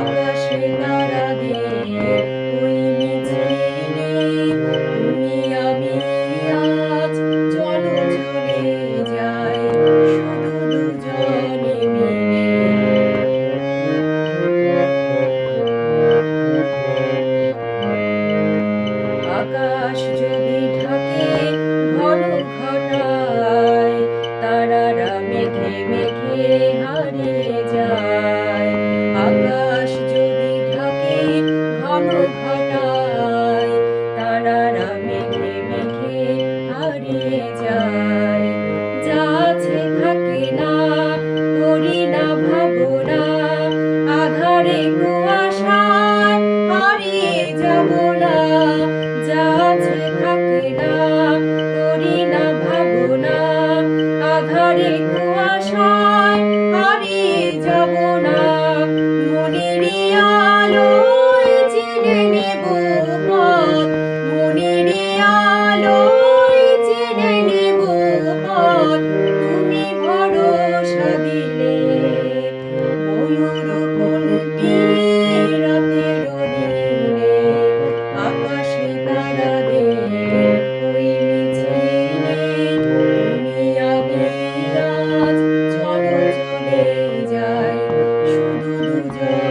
আকাশে তুমি ভরসা দিলে ময়ূর কোনটি রাতের নীলে আকাশে তারাদের ওই মিছিলে তুমি আমি আজ চলো চলে যায় শুধু দুজন